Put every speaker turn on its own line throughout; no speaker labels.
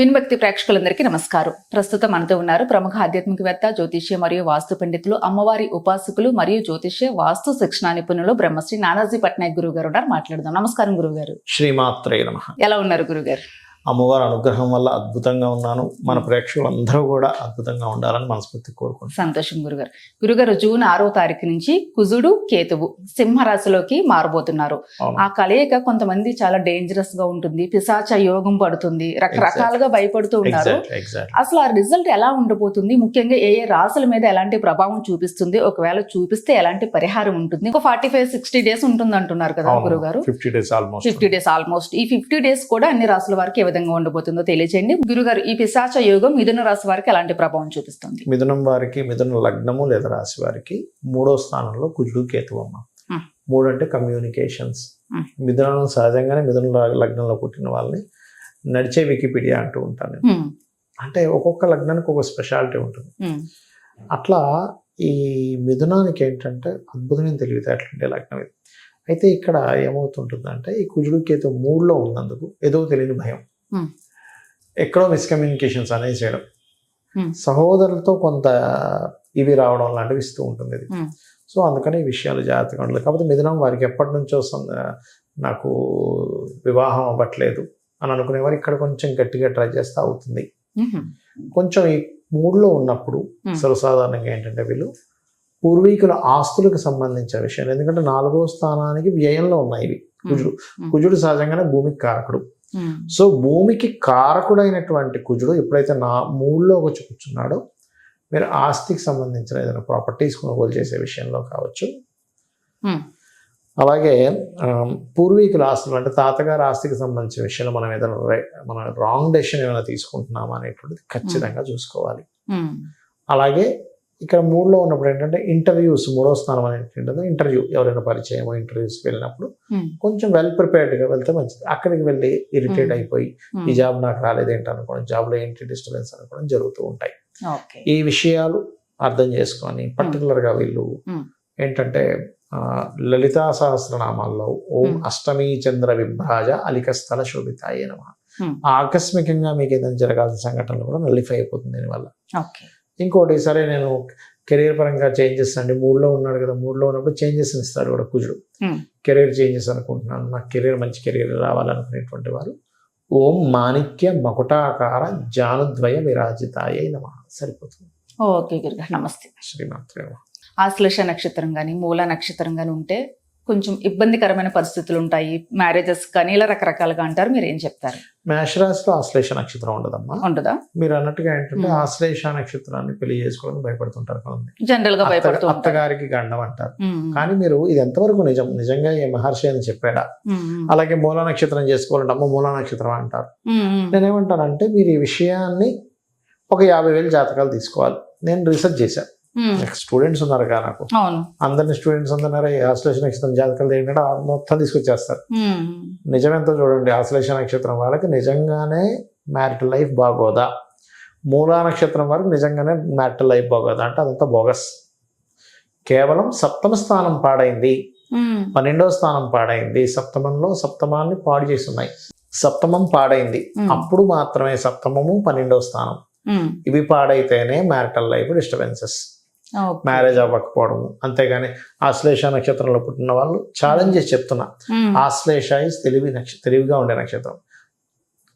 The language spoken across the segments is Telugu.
విన్భక్తి ప్రేక్షకులందరికీ నమస్కారం. ప్రస్తుతం మనతో ఉన్నారు ప్రముఖ ఆధ్యాత్మికవేత్త జ్యోతిష్య మరియు వాస్తు పండితులు అమ్మవారి ఉపాసకులు మరియు జ్యోతిష్య వాస్తు శిక్షణ నిపుణులు బ్రహ్మశ్రీ నానాజీ పట్నాయక్ గురువు గారు ఉన్నారు. మాట్లాడదాం. నమస్కారం గురువు గారు
శ్రీమాత్రే నమ.
ఎలా ఉన్నారు గురుగారు
అమ్మవారి అనుగ్రహం వల్ల అద్భుతంగా ఉన్నాను. మన ప్రేక్షకులందరూ కూడా అద్భుతంగా ఉండాలని మనస్ఫూర్తి కోరుకుంటున్నాను.
సంతోషం గురుగారు. గురుగారు జూన్ ఆరో తారీఖు నుంచి కుజుడు కేతువు సింహరాశిలోకి మారబోతున్నారు. ఆ కలయిక కొంతమంది చాలా డేంజరస్గా ఉంటుంది. పిశాచ యోగం పడుతుంది. రకరకాలుగా భయపడుతూ ఉన్నారు.
ఎగ్జాక్ట్
అసలు ఆ రిజల్ట్ ఎలా ఉండబోతుంది? ముఖ్యంగా ఏ ఏ రాసుల మీద ఎలాంటి ప్రభావం చూపిస్తుంది? ఒకవేళ చూపిస్తే ఎలాంటి పరిహారం ఉంటుంది? ఒక ఫార్టీ ఫైవ్ సిక్స్టీ డేస్ ఉంటుంది అంటున్నారు కదా గురుగారు.
Fifty days almost
fifty days almost ఈ ఫిఫ్టీ డేస్ కూడా అన్ని రాసుల వారికి విధంగా ఉండబోతుందో తెలియచేయండి. గురుగారు ఈ పిశాచ యోగం మిథున రాశి వారికి ఎలాంటి ప్రభావం చూపిస్తుంది?
మిథునం వారికి మిథున లగ్నము లేదా రాశి వారికి మూడో స్థానంలో కుజుడు కేతువమ్మ
Hmm.
మూడు అంటే కమ్యూనికేషన్స్. మిథునం సహజంగానే మిథున లగ్నంలో పుట్టిన వాళ్ళని నడిచే వికీపీడియా అంటూ ఉంటాను అంటే ఒక్కొక్క లగ్నానికి ఒక స్పెషాలిటీ ఉంటుంది. అట్లా ఈ మిథునానికి ఏంటంటే అద్భుతమైన తెలివితేటలుండే లగ్నం ఇది అయితే ఇక్కడ ఏమవుతుంటుందంటే ఈ కుజుడు కేతు మూడులో ఉన్నందుకు ఏదో తెలియని భయం. ఎక్కడో మిస్కమ్యూనికేషన్స్ అనేది చేయడం.
Hmm.
సహోదరులతో కొంత ఇవి రావడం లాంటివి ఇస్తూ ఉంటుంది ఇది.
Hmm.
సో అందుకని ఈ విషయాలు జాగ్రత్తగా ఉండాలి. కాకపోతే మిథునం వారికి ఎప్పటి నుంచో నాకు వివాహం అవ్వట్లేదు అని అనుకునేవారు. ఇక్కడ కొంచెం గట్టిగా ట్రై చేస్తే అవుతుంది. కొంచెం ఈ మూడులో ఉన్నప్పుడు
Hmm.
సర్వసాధారణంగా ఏంటంటే వీళ్ళు పూర్వీకుల ఆస్తులకు సంబంధించిన విషయాలు. ఎందుకంటే నాలుగో స్థానానికి వ్యయంలో ఉన్నాయి ఇవి. కుజుడు
Hmm.
కుజుడు సహజంగానే భూమికి కారకుడు. సో భూమికి కారకుడైనటువంటి కుజుడు ఎప్పుడైతే నా మూడులో వచ్చి కూర్చున్నాడో మీరు ఆస్తికి సంబంధించిన ఏదైనా ప్రాపర్టీస్ కొనుగోలు చేసే విషయంలో కావచ్చు.
హ్మ్,
అలాగే ఆ, పూర్వీకుల ఆస్తులు అంటే తాతగారి ఆస్తికి సంబంధించిన విషయంలో మనం ఏదైనా మన రాంగ్ డెసిషన్ ఏమైనా తీసుకుంటున్నామా అనేటువంటిది ఖచ్చితంగా చూసుకోవాలి. అలాగే ఇక్కడ మూడులో ఉన్నప్పుడు ఏంటంటే ఇంటర్వ్యూస్ మూడో స్థానం అనేది ఏంటంటే ఇంటర్వ్యూ ఎవరైనా పరిచయం ఇంటర్వ్యూస్కి వెళ్ళినప్పుడు
హ్మ్,
కొంచెం వెల్ ప్రిపేర్డ్గా వెళ్తే మంచిది అక్కడికి వెళ్ళి ఇరిటేట్
Hmm.
అయిపోయి
హ్మ్.
ఈ జాబ్ నాకు రాలేదేంటి అనుకోవడం జాబ్లో ఏంటి డిస్టర్బెన్స్ అనుకోవడం జరుగుతూ ఉంటాయి ఈ విషయాలు అర్థం చేసుకొని పర్టికులర్గా వీళ్ళు
Hmm.
ఏంటంటే లలితా సహస్రనామాల్లో ఓం
Hmm.
అష్టమి చంద్ర విభ్రాజ అలిక స్థల శోభితాయ నమ
Hmm.
ఆకస్మికంగా మీకు ఏదైనా జరగాల్సిన సంఘటనలు కూడా నల్లిఫై అయిపోతుంది దీనివల్ల ఇంకోటి సరే నేను కెరీర్ పరంగా చేంజెస్ అండి మూడులో ఉన్నాడు కదా మూడులో ఉన్నప్పుడు చేంజెస్ ఇస్తాడు కూడా కుజుడు. కెరీర్ చేంజెస్ అనుకుంటున్నాను. నాకు కెరీర్ మంచి కెరీర్ రావాలనుకునేటువంటి వారు ఓం మాణిక్య మకుటాకార జానుద్వయ విరాజితాయ నమ. సరిపోతుంది.
ఓకే గురుగారు. నమస్తే.
శ్రీమాత్రే.
ఆశ్లేష నక్షత్రం కానీ మూల నక్షత్రం కానీ ఉంటే కొంచెం ఇబ్బందికరమైన పరిస్థితులు ఉంటాయి మ్యారేజెస్ కానీ ఇలా రకరకాలుగా అంటారు. మీరు ఏం చెప్తారు?
మేషరాశిలో ఆశ్లేష నక్షత్రం ఉండదమ్మా.
ఉండదా?
మీరు అన్నట్టుగా ఏంటంటే. ఆశ్లేష నక్షత్రాన్ని పెళ్ళి చేసుకోవడానికి భయపడుతుంటారు కొంతమంది. జనరల్గా
భయపడుతూ
అత్తగారికి గండం అంటారు. కానీ మీరు ఇది ఎంతవరకు నిజం? నిజంగా ఏ మహర్షి అని చెప్పాడా? అలాగే మూల నక్షత్రం చేసుకోవాలంటే అమ్మ మూల నక్షత్రం అంటారు. నేనేమంటానంటే మీరు ఈ విషయాన్ని ఒక యాభై వేలు జాతకాలు తీసుకోవాలి. నేను రీసెర్చ్ చేశాను స్టూడెంట్స్ ఉన్నారు కదా నాకు. అందరిని స్టూడెంట్స్ అందరూ ఆశ్లేష నక్షత్రం జాతకాలు ఏంటంటే మొత్తం తీసుకొచ్చేస్తారు. నిజమెంతో చూడండి ఆశ్లేష నక్షత్రం వాళ్ళకి నిజంగానే మ్యారిటల్ లైఫ్ బాగోదా? మూలా నక్షత్రం వరకు నిజంగానే మ్యారిటల్ లైఫ్ బాగోదా? అంటే అదంతా బోగస్. కేవలం సప్తమ స్థానం పాడైంది. పన్నెండవ స్థానం పాడైంది. సప్తమంలో సప్తమాన్ని పాడు చేసి ఉన్నాయి సప్తమం పాడైంది. అప్పుడు మాత్రమే సప్తమము పన్నెండవ స్థానం. ఇవి పాడైతేనే మ్యారిటల్ లైఫ్ డిస్టర్బెన్సెస్. మ్యారేజ్ అవ్వకపోవడము అంతేగాని ఆశ్లేష నక్షత్రంలో పుట్టిన వాళ్ళు ఛాలెంజ్ చేసి చెప్తున్నా. ఆశ్లేష ఇస్ తెలివి నక్ష తెలివిగా ఉండే నక్షత్రం.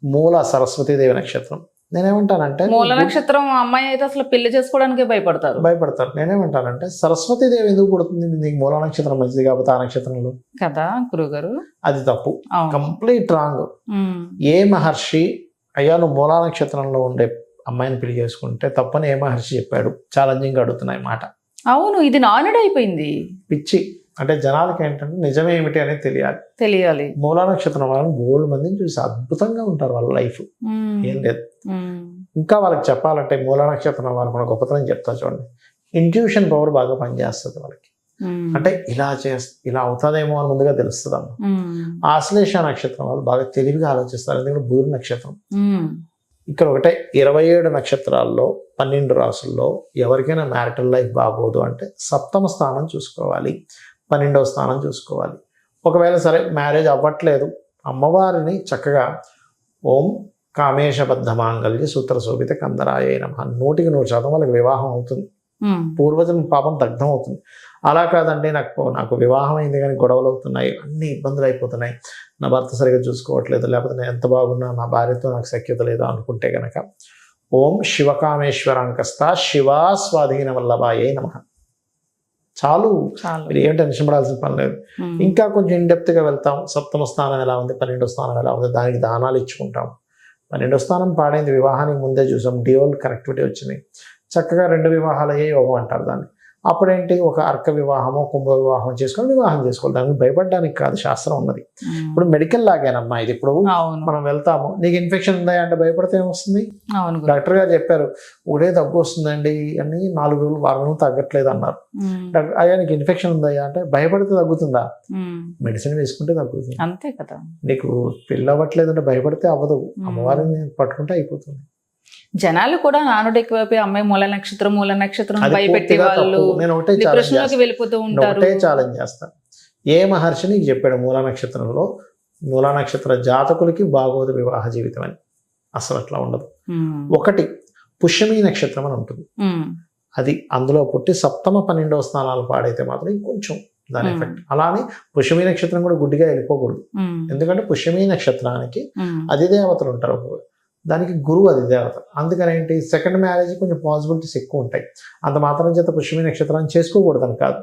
మూల సరస్వతీదేవి నక్షత్రం. నేనేమంటానంటే
మూల నక్షత్రం అమ్మాయి అయితే అసలు పెళ్ళి చేసుకోవడానికే భయపడతారు.
భయపడతారు. నేనేమంటానంటే సరస్వతీదేవి ఎందుకు పుడుతుంది? నీకు మూల నక్షత్రం మంచిది కాబట్టి ఆ నక్షత్రంలో.
కదా గురుగారు
అది తప్పు. కంప్లీట్ రాంగ్ ఏ మహర్షి అయ్యా నువ్వు మూలా నక్షత్రంలో ఉండే అమ్మాయిని పెళ్ళి చేసుకుంటే తప్పని ఏ మహర్షి చెప్పాడు. ఛాలెంజింగ్ అడుగుతున్నాయి మాట.
అవును ఇది నానుడు అయిపోయింది.
పిచ్చి. అంటే జనాలకి ఏంటంటే నిజమేమిటి అనేది తెలియాలి.
తెలియాలి.
మూలా నక్షత్రం వాళ్ళని బోల్డ్ మందిని చూసి అద్భుతంగా ఉంటారు వాళ్ళ లైఫ్. ఏం లేదు. ఇంకా వాళ్ళకి చెప్పాలంటే మూలా నక్షత్రం వాళ్ళకు కూడా గొప్పతనం చెప్తా చూడండి. ఇంట్యూషన్ పవర్ బాగా పనిచేస్తుంది వాళ్ళకి. అంటే ఇలా చేస్త ఇలా అవుతుందేమో అని ముందుగా తెలుస్తుంది అమ్మ ఆశ్లేష నక్షత్రం వాళ్ళు బాగా తెలివిగా ఆలోచిస్తారు. ఎందుకంటే బుధుడు నక్షత్రం. ఇక్కడ ఒకటే ఇరవై ఏడు నక్షత్రాల్లో పన్నెండు రాసుల్లో ఎవరికైనా మ్యారిటల్ లైఫ్ బాగోదు అంటే సప్తమ స్థానం చూసుకోవాలి పన్నెండవ స్థానం చూసుకోవాలి. ఒకవేళ సరే మ్యారేజ్ అవ్వట్లేదు అమ్మవారిని చక్కగా ఓం కామేశబద్ధ మాంగళ్య సూత్ర శోభిత కందరాయ నమ. నూటికి నూరు శాతం వాళ్ళకి వివాహం అవుతుంది. పూర్వజన్మ పాపం దగ్ధం అవుతుంది. అలా కాదండి నాకు నాకు వివాహం అయింది కానీ గొడవలు అవుతున్నాయి అన్ని ఇబ్బందులు అయిపోతున్నాయి నా భర్త సరిగా చూసుకోవట్లేదు లేకపోతే నేను ఎంత బాగున్నా నా భార్యతో నాకు సఖ్యత లేదు అనుకుంటే గనక. ఓం శివకామేశ్వరాంకస్త శివా స్వాధీన వల్లభాయే నమ. చాలు. మీరు ఏం టెన్షన్ పడాల్సిన పని లేదు. ఇంకా కొంచెం in-depth గా వెళ్తాం. సప్తమ స్థానం ఎలా ఉంది? పన్నెండో స్థానం ఎలా ఉంది? దానికి దానాలు ఇచ్చుకుంటాం. పన్నెండో స్థానం పాడైంది వివాహానికి ముందే చూసాం. డివోల్ కనెక్టివిటీ వచ్చినాయి చక్కగా రెండు వివాహాలు అయ్యే యోగం అంటారు దాన్ని. అప్పుడేంటి? ఒక అర్క వివాహమో కుంభ వివాహం చేసుకొని వివాహం చేసుకోవాలి. దానికి భయపడడానికి కాదు శాస్త్రం ఉన్నది. ఇప్పుడు మెడికల్ లాగానమ్మా ఇది ఇప్పుడు. మనం వెళ్తాము. నీకు ఇన్ఫెక్షన్ ఉందా అంటే భయపడితే ఏమొస్తుంది. డాక్టర్ గారు చెప్పారు ఒకటే దగ్గు వస్తుందండి అని నాలుగు రోజులు వారం తగ్గట్లేదు అన్నారు. డాక్టర్ అయ్యా నీకు ఇన్ఫెక్షన్ ఉందా అంటే భయపడితే తగ్గుతుందా? మెడిసిన్ వేసుకుంటే తగ్గుతుంది.
అంతే కదా.
నీకు పెళ్ళి అవ్వట్లేదు అంటే భయపడితే అవ్వదు. అమ్మవారిని పట్టుకుంటే అయిపోతుంది.
జనాలు కూడా నానుడు ఎక్కువైపోయి అమ్మాయి మూల నక్షత్రం మూల నక్షత్రం భయపెట్టే వాళ్ళు
ఒకటే డిప్రెషన్లోకి
వెళ్ళిపోతూ ఉంటారు.
ఛాలెంజ్ చేస్తాను ఏ మహర్షి నీకు చెప్పాడు మూలా నక్షత్రంలో మూలా నక్షత్ర జాతకులకి బాగోదు వివాహ జీవితం అని? అసలు అట్లా ఉండదు. ఒకటి పుష్యమి నక్షత్రం అని ఉంటుంది. అది అందులో పుట్టి సప్తమ పన్నెండవ స్థానాలు పాడైతే మాత్రం ఇంకొంచెం దాని. ఎఫెక్ట్ అలానే పుష్యమి నక్షత్రం కూడా గుడ్డిగా వెళ్ళిపోకూడదు. ఎందుకంటే పుష్యమి నక్షత్రానికి అధిదేవతలు ఉంటారు. దానికి గురువు అధిదేవత అందుకని ఏంటి? సెకండ్ మ్యారేజ్ కొంచెం పాసిబిలిటీస్ ఎక్కువ ఉంటాయి. అంత మాత్రం చేత పుష్యమి నక్షత్రాన్ని చేసుకోకూడదని కాదు.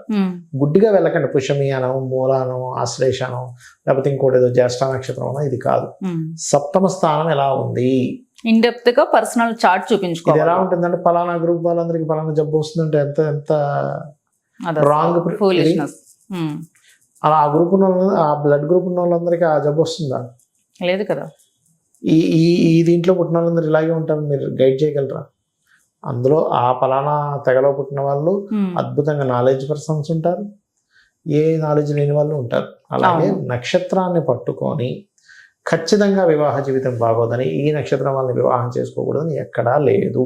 గుడ్డిగా వెళ్ళకండి. పుష్యమి అనో మూలానో ఆశ్లేషనో లేకపోతే ఇంకోటి ఏదో జ్యేష్ఠ నక్షత్రం అనో ఇది కాదు. సప్తమ స్థానం ఎలా ఉంది?
ఇన్ డెప్త్గా పర్సనల్ చార్ట్
ఇది ఎలా
చూపించుకోవాలి.
ఉంటుందంటే పలానా గ్రూప్ వాళ్ళందరికీ పలానా జబ్బు వస్తుందంటే ఎంత ఎంత రాంగ్ అలా ఆ గ్రూప్ ఉన్న ఆ బ్లడ్ గ్రూప్ ఉన్న వాళ్ళందరికీ ఆ జబ్బు వస్తుందా?
లేదు కదా.
ఈ ఈ ఈ దీంట్లో పుట్టిన వాళ్ళందరూ ఇలాగే ఉంటారు మీరు గైడ్ చేయగలరా? అందులో ఆ పలానా తెగలో పుట్టిన వాళ్ళు అద్భుతంగా నాలెడ్జ్ పర్సన్స్ ఉంటారు. ఏ నాలెడ్జ్ లేని వాళ్ళు ఉంటారు. అలాగే. నక్షత్రాన్ని పట్టుకొని ఖచ్చితంగా వివాహ జీవితం బాగోదని ఈ నక్షత్రం వాళ్ళని వివాహం చేసుకోకూడదని ఎక్కడా లేదు.